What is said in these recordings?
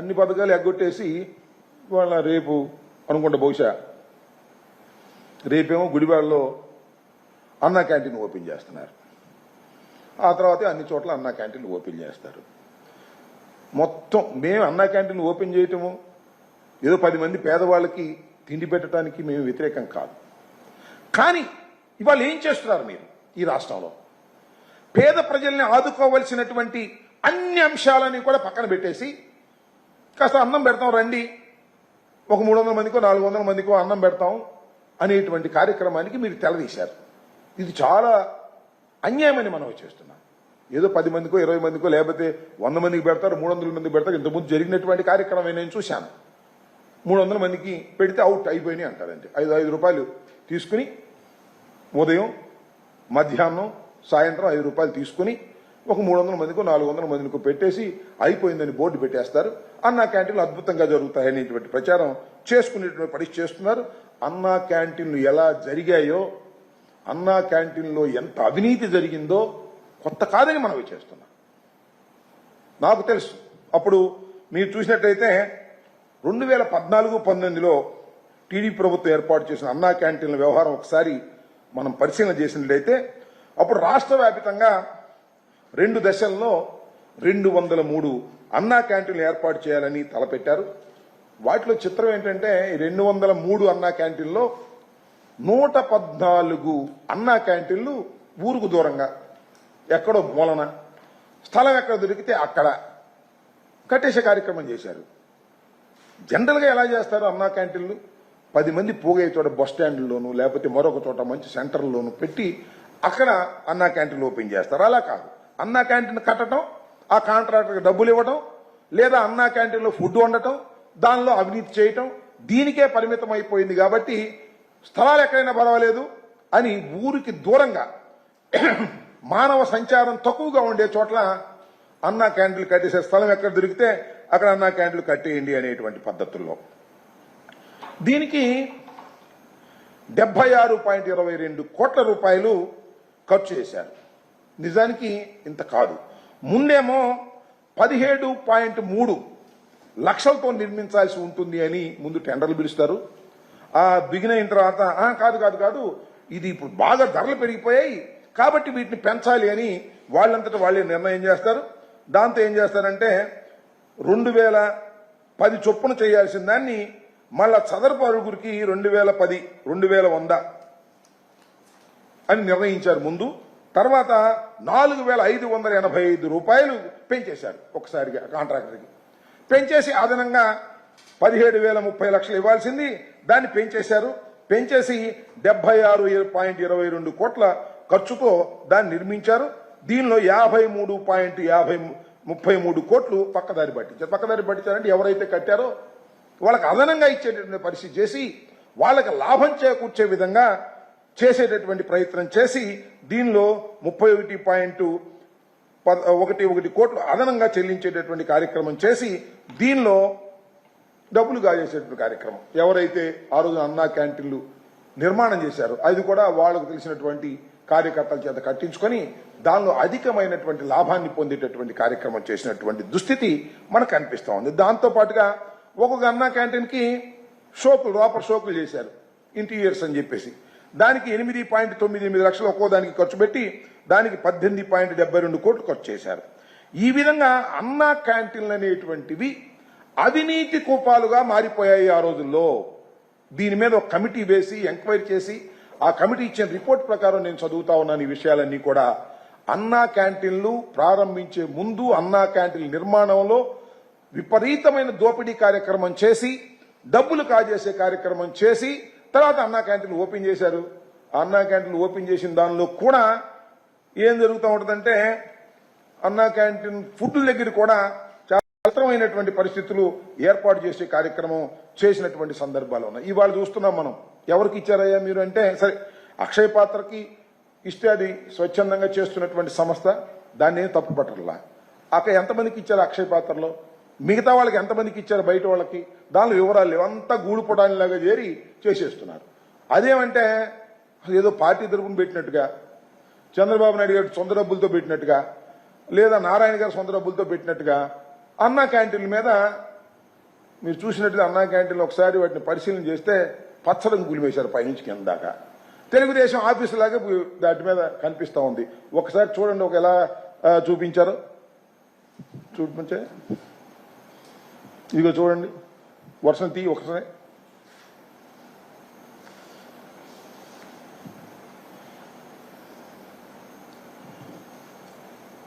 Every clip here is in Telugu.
అన్ని పథకాలు ఎగ్గొట్టేసి వాళ్ళ రేపు అనుకుంటా బహుశా రేపేమో గుడివాడలో అన్నా క్యాంటీన్ ఓపెన్ చేస్తున్నారు. ఆ తర్వాత అన్ని చోట్ల అన్నా క్యాంటీన్ ఓపెన్ చేస్తారు. మొత్తం మేము అన్నా క్యాంటీన్ ఓపెన్ చేయటము ఏదో పది మంది పేదవాళ్ళకి తిండి పెట్టడానికి మేము వ్యతిరేకం కాదు. కానీ ఇవాళ ఏం చేస్తున్నారు మీరు ఈ రాష్ట్రంలో? పేద ప్రజల్ని ఆదుకోవలసినటువంటి అన్ని అంశాలని కూడా పక్కన పెట్టేసి కాస్త అన్నం పెడతాం రండి. ఒక మూడు వందల మందికో నాలుగు వందల మందికో అన్నం పెడతాం అనేటువంటి కార్యక్రమానికి మీరు తెలదీశారు ఇది చాలా అన్యాయమని మనం చేస్తున్నాం ఏదో పది మందికో ఇరవై మందికో లేకపోతే వంద మందికి పెడతారు మూడు వందల మందికి పెడతారు. ఇంతకుముందు జరిగినటువంటి కార్యక్రమం నేను చూశాను. మూడు వందల మందికి పెడితే అవుట్ అయిపోయినాయి అంటారండి. ఐదు ఐదు రూపాయలు తీసుకుని ఉదయం మధ్యాహ్నం సాయంత్రం ఐదు రూపాయలు తీసుకుని ఒక మూడు వందల మందికో నాలుగు వందల మందికో పెట్టేసి అయిపోయిందని బోర్డు పెట్టేస్తారు. అన్నా క్యాంటీన్లు అద్భుతంగా జరుగుతాయనేటువంటి ప్రచారం చేసుకునేటువంటి పరీక్ష చేస్తున్నారు. అన్నా క్యాంటీన్లు ఎలా జరిగాయో అన్నా క్యాంటీన్లో ఎంత అవినీతి జరిగిందో కొత్త కాదని మనవి చేస్తున్నాం. నాకు తెలుసు. అప్పుడు మీరు చూసినట్టయితే రెండు వేల పద్నాలుగు పంతొమ్మిదిలో టీడీపీ ప్రభుత్వం ఏర్పాటు చేసిన అన్నా క్యాంటీన్ల వ్యవహారం ఒకసారి మనం పరిశీలన చేసినట్లయితే అప్పుడు రాష్ట్ర వ్యాపితంగా రెండు దశల్లో రెండు వందల మూడు అన్నా క్యాంటీన్లు ఏర్పాటు చేయాలని తలపెట్టారు. వాటిలో చిత్రం ఏంటంటే రెండు వందల మూడు అన్నా క్యాంటీన్లో నూట పద్నాలుగు అన్నా క్యాంటీన్లు ఊరుకు దూరంగా. ఎక్కడో మూలన. స్థలం ఎక్కడ దొరికితే అక్కడ. కట్టేసే కార్యక్రమం చేశారు. జనరల్గా ఎలా చేస్తారు అన్నా క్యాంటీన్లు? పది మంది పోగే చోట బస్ స్టాండ్లోను లేకపోతే మరొక చోట మంచి సెంటర్లోను పెట్టి అక్కడ అన్నా క్యాంటీన్లు ఓపెన్ చేస్తారు. అలా కాదు. అన్నా క్యాంటీన్ కట్టడం ఆ కాంట్రాక్టర్కి డబ్బులు ఇవ్వడం లేదా అన్నా క్యాంటీన్లో ఫుడ్ వండటం దానిలో అవినీతి చేయటం దీనికే పరిమితం అయిపోయింది కాబట్టి స్థలాలు ఎక్కడైనా పర్వాలేదు అని ఊరికి దూరంగా మానవ సంచారం తక్కువగా ఉండే చోట్ల అన్నా క్యాంటీన్లు కట్టేసే స్థలం ఎక్కడ దొరికితే అక్కడ అన్నా క్యాంటీన్లు కట్టేయండి అనేటువంటి పద్ధతుల్లో. దీనికి డెబ్బై ఆరు పాయింట్ ఇరవై రెండు కోట్ల రూపాయలు ఖర్చు చేశారు. నిజానికి ఇంత కాదు. ముందేమో పదిహేడు పాయింట్ మూడు లక్షలతో నిర్మించాల్సి ఉంటుంది అని ముందు టెండర్లు పిలుస్తారు. ఆ బిగిన్ అయిన తర్వాత "ఆ, కాదు కాదు కాదు ఇది ఇప్పుడు బాగా ధరలు పెరిగిపోయాయి కాబట్టి వీటిని పెంచాలి అని వాళ్ళంతటా వాళ్ళే నిర్ణయం చేస్తారు. దాంతో ఏం చేస్తారంటే రెండు వేల పది చొప్పున చేయాల్సిన దాన్ని మళ్ళా చదరపు అరుగురికి రెండు వేల పది రెండు వేల వంద అని నిర్ణయించారు ముందు. తర్వాత నాలుగు వేల ఐదు వందల ఎనభై ఐదు రూపాయలు పెంచేశారు ఒకసారిగా కాంట్రాక్టర్కి. పెంచేసి అదనంగా పదిహేడు వేల ముప్పై లక్షలు ఇవ్వాల్సింది. దాన్ని పెంచేశారు. పెంచేసి డెబ్బై ఆరు పాయింట్ ఇరవై రెండు కోట్ల ఖర్చుతో దాన్ని నిర్మించారు. దీనిలో యాభై మూడు పాయింట్ యాభై ముప్పై మూడు కోట్లు పక్కదారి పట్టించారు. పక్కదారి పట్టించారంటే ఎవరైతే కట్టారో వాళ్ళకి అదనంగా ఇచ్చేటటువంటి పరిస్థితి చేసి వాళ్ళకి లాభం చేకూర్చే విధంగా చేసేటటువంటి ప్రయత్నం చేసి దీనిలో ముప్పై ఒకటి పాయింట్ పద- ఒకటి ఒకటి కోట్లు అదనంగా చెల్లించేటటువంటి కార్యక్రమం చేసి దీనిలో డబ్బులు గాజేసేటువంటి కార్యక్రమం. ఎవరైతే ఆ రోజు అన్నా క్యాంటీన్లు నిర్మాణం చేశారో అది కూడా వాళ్ళకు తెలిసినటువంటి కార్యకర్తల చేత కట్టించుకొని దానిలో అధికమైనటువంటి లాభాన్ని పొందేటటువంటి కార్యక్రమం చేసినటువంటి దుస్థితి మనకు అనిపిస్తూ ఉంది. దాంతో పాటుగా ఒక్కొక్క అన్నా క్యాంటీన్కి షోకులు లోపల షోకులు చేశారు. ఇంటీరియర్స్ అని చెప్పేసి. దానికి ఎనిమిది పాయింట్ తొమ్మిది ఎనిమిది లక్షలు ఒక్కో దానికి ఖర్చు పెట్టి దానికి పద్దెనిమిది పాయింట్ డెబ్బై రెండు కోట్లు ఖర్చు చేశారు. ఈ విధంగా అన్నా క్యాంటీన్లు అనేటువంటివి అవినీతి కూపాలుగా మారిపోయాయి ఆ రోజుల్లో. దీని మీద ఒక కమిటీ వేసి ఎంక్వైరీ చేసి ఆ కమిటీ ఇచ్చిన రిపోర్ట్ ప్రకారం నేను చదువుతా ఉన్నాను ఈ విషయాలన్నీ కూడా. అన్నా క్యాంటీన్లు ప్రారంభించే ముందు అన్నా క్యాంటీన్ నిర్మాణంలో విపరీతమైన దోపిడీ కార్యక్రమం చేసి డబ్బులు కాజేసే కార్యక్రమం చేసి తర్వాత అన్నా క్యాంటీన్ ఓపెన్ చేశారు. అన్నా క్యాంటీన్ ఓపెన్ చేసిన దానిలో కూడా ఏం జరుగుతూ ఉంటుందంటే అన్నా క్యాంటీన్ ఫుడ్ దగ్గర కూడా చాలా అవసరమైనటువంటి పరిస్థితులు ఏర్పాటు చేసే కార్యక్రమం చేసినటువంటి సందర్భాలు ఉన్నాయి. ఇవాళ చూస్తున్నాం మనం. ఎవరికి ఇచ్చారయ్యా మీరు అంటే సరే అక్షయ పాత్రకి ఇస్తే అది స్వచ్ఛందంగా చేస్తున్నటువంటి సంస్థ దాన్ని ఏం అక్కడ ఎంతమందికి ఇచ్చారు అక్షయ పాత్రలో? మిగతా వాళ్ళకి ఎంతమందికి ఇచ్చారు బయట వాళ్ళకి? దానిలో వివరాలు లేవు. అంతా గూడుపడానిలాగా చేరి చేసేస్తున్నారు. అదేమంటే ఏదో పార్టీ తరపున పెట్టినట్టుగా చంద్రబాబు నాయుడు గారు సొంత డబ్బులతో పెట్టినట్టుగా లేదా నారాయణ గారు సొంత డబ్బులతో పెట్టినట్టుగా అన్నా క్యాంటీన్ల మీద మీరు చూసినట్టుగా అన్నా క్యాంటీన్లు ఒకసారి వాటిని పరిశీలన చేస్తే పచ్చడం కూలివేశారు పైనుంచి కింద దాకా. తెలుగుదేశం ఆఫీసు లాగా దాటి మీద కనిపిస్తూ ఉంది. ఒకసారి చూడండి ఒక ఎలా చూపించారు. చూపించే ఇదిగో చూడండి. వర్షం తీ ఒకసారి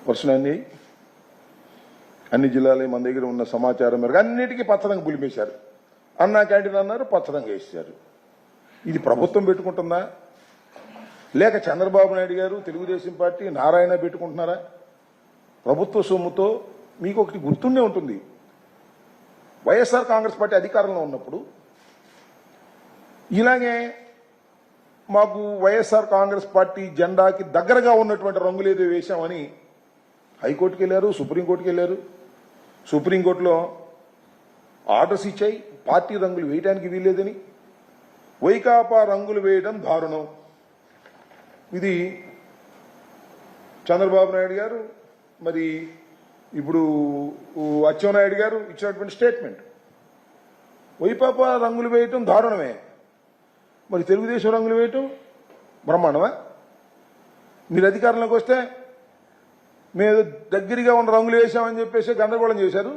వర్షం అన్ని అన్ని మన దగ్గర ఉన్న సమాచారం మేరకు అన్నిటికీ పచ్చదంగా పులిమేశారు అన్నా క్యాంటీన్ అన్నారు పచ్చదంగా వేసారు ఇది ప్రభుత్వం పెట్టుకుంటుందా? లేక చంద్రబాబు నాయుడు గారు తెలుగుదేశం పార్టీ నారాయణ పెట్టుకుంటున్నారా? ప్రభుత్వ సొమ్ముతో మీకు ఒకటి గుర్తుండే ఉంటుంది. వైఎస్ఆర్ కాంగ్రెస్ పార్టీ అధికారంలో ఉన్నప్పుడు ఇలాగే మాకు వైఎస్ఆర్ కాంగ్రెస్ పార్టీ జెండాకి దగ్గరగా ఉన్నటువంటి రంగులు ఏదో వేశామని హైకోర్టుకి వెళ్ళారు సుప్రీంకోర్టుకి వెళ్ళారు. సుప్రీంకోర్టులో ఆర్డర్స్ ఇచ్చాయి పార్టీ రంగులు వేయడానికి వీల్లేదని. వైకాపా రంగులు వేయడం దారుణం. ఇది చంద్రబాబు నాయుడు గారు మరి ఇప్పుడు అచ్చెన్నాయుడు గారు ఇచ్చినటువంటి స్టేట్మెంట్. వైపాప రంగులు వేయటం దారుణమే. మరి తెలుగుదేశం రంగులు వేయటం బ్రహ్మాండమా? మీరు అధికారంలోకి వస్తే మేము దగ్గరగా ఉన్న రంగులు వేసామని చెప్పేసి గందరగోళం చేశారు.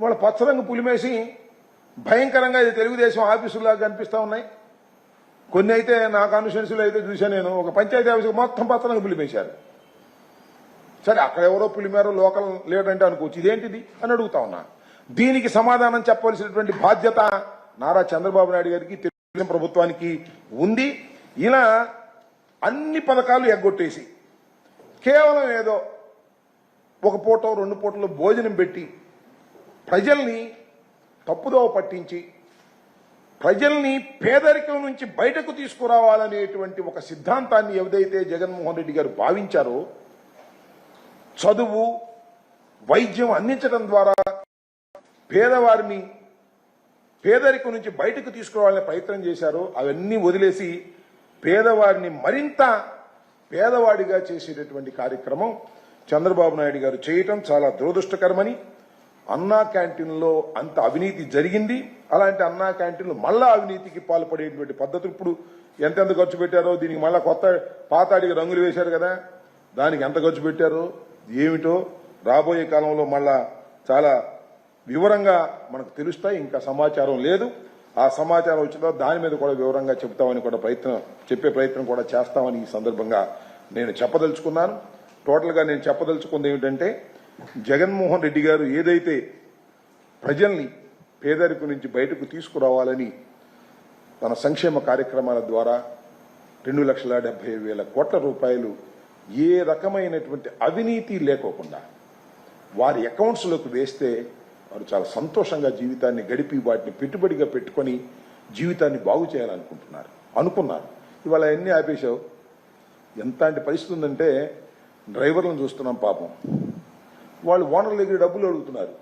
వాళ్ళ పచ్చరంగు పులిమేసి భయంకరంగా ఇది తెలుగుదేశం ఆఫీసులాగా కనిపిస్తా ఉన్నాయి. కొన్ని అయితే నాకు కాన్స్టిట్యున్సీలో అయితే చూశాను నేను. ఒక పంచాయతీ ఆఫీసు మొత్తం పచ్చరంగు పులిమేశారు సరే అక్కడ ఎవరో పులిమేరో లోకల్ లేడంటే అనుకోవచ్చు. ఇదేంటిది? అని అడుగుతా ఉన్నా. దీనికి సమాధానం చెప్పవలసినటువంటి బాధ్యత నారా చంద్రబాబు నాయుడు గారికి తెలుగుదేశం ప్రభుత్వానికి ఉంది. ఇలా అన్ని పథకాలు ఎగ్గొట్టేసి కేవలం ఏదో ఒక పూట రెండు పూటలు భోజనం పెట్టి ప్రజల్ని తప్పుదోవ పట్టించి ప్రజల్ని పేదరికం నుంచి బయటకు తీసుకురావాలనేటువంటి ఒక సిద్ధాంతాన్ని ఏదైతే జగన్మోహన్ రెడ్డి గారు భావించారో చదువు వైద్యం అందించడం ద్వారా పేదవారిని పేదరికం నుంచి బయటకు తీసుకురావాలనే ప్రయత్నం చేశారో అవన్నీ వదిలేసి పేదవారిని మరింత పేదవాడిగా చేసేటటువంటి కార్యక్రమం చంద్రబాబు నాయుడు గారు చేయటం చాలా దురదృష్టకరమని అన్నా క్యాంటీన్లో అంత అవినీతి జరిగింది. అలాంటి అన్నా క్యాంటీన్లు మళ్ళా అవినీతికి పాల్పడేటువంటి పద్ధతులు ఇప్పుడు ఎంతెంత ఖర్చు పెట్టారో దీనికి మళ్ళా కొత్త పాతాడికి రంగులు వేశారు కదా దానికి ఎంత ఖర్చు పెట్టారో ఏమిటో రాబోయే కాలంలో మళ్ళా చాలా వివరంగా మనకు తెలుస్తాయి. ఇంకా సమాచారం లేదు. ఆ సమాచారం వచ్చిన తర్వాత దాని మీద కూడా వివరంగా చెప్తామని కూడా ప్రయత్నం చెప్పే ప్రయత్నం కూడా చేస్తామని ఈ సందర్భంగా నేను చెప్పదలుచుకున్నాను. టోటల్గా నేను చెప్పదలుచుకుంది ఏమిటంటే జగన్మోహన్ రెడ్డి గారు ఏదైతే ప్రజల్ని పేదరికం నుంచి బయటకు తీసుకురావాలని తన సంక్షేమ కార్యక్రమాల ద్వారా రెండు లక్షల డెబ్బై వేల కోట్ల రూపాయలు ఏ రకమైనటువంటి అవినీతి లేకోకుండా వారి అకౌంట్స్లోకి వేస్తే వారు చాలా సంతోషంగా జీవితాన్ని గడిపి వాటిని పెట్టుబడిగా పెట్టుకొని జీవితాన్ని బాగు చేయాలనుకుంటున్నారు అనుకున్నారు. ఇవాళ ఎన్ని ఆపేశావు? ఎంతటి పరిస్థితి ఉందంటే డ్రైవర్లను చూస్తున్నాం పాపం. వాళ్ళు ఓనర్ల దగ్గర డబ్బులు అడుగుతున్నారు.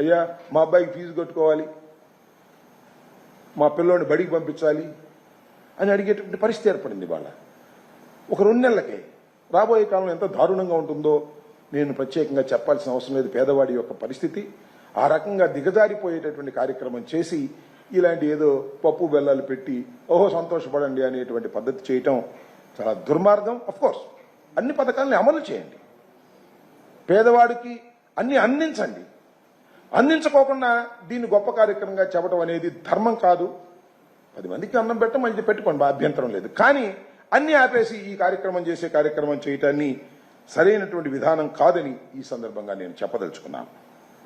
అయ్యా మా అబ్బాయికి ఫీజు కట్టుకోవాలి మా పిల్లోని బడికి పంపించాలి అని అడిగేటువంటి పరిస్థితి ఏర్పడింది వాళ్ళ ఒక రెండు నెలలకే రాబోయే కాలంలో ఎంత దారుణంగా ఉంటుందో నేను ప్రత్యేకంగా చెప్పాల్సిన అవసరం లేదు. పేదవాడి యొక్క పరిస్థితి ఆ రకంగా దిగజారిపోయేటటువంటి కార్యక్రమం చేసి ఇలాంటి ఏదో పప్పు బెల్లాలు పెట్టి ఓహో సంతోషపడండి అనేటువంటి పద్ధతి చేయటం చాలా దుర్మార్గం. అఫ్ కోర్స్ అన్ని పథకాలని అమలు చేయండి. పేదవాడికి అన్ని అందించండి. అందించకోకుండా దీన్ని గొప్ప కార్యక్రమంగా చెప్పడం అనేది ధర్మం కాదు. పది మందికి అన్నం పెట్టడం మంచి పెట్టుకోండి అభ్యంతరం లేదు. కానీ అన్ని ఆపేసి ఈ కార్యక్రమం చేసే కార్యక్రమం చేయటాన్ని సరైనటువంటి విధానం కాదని ఈ సందర్భంగా నేను చెప్పదలుచుకున్నాను.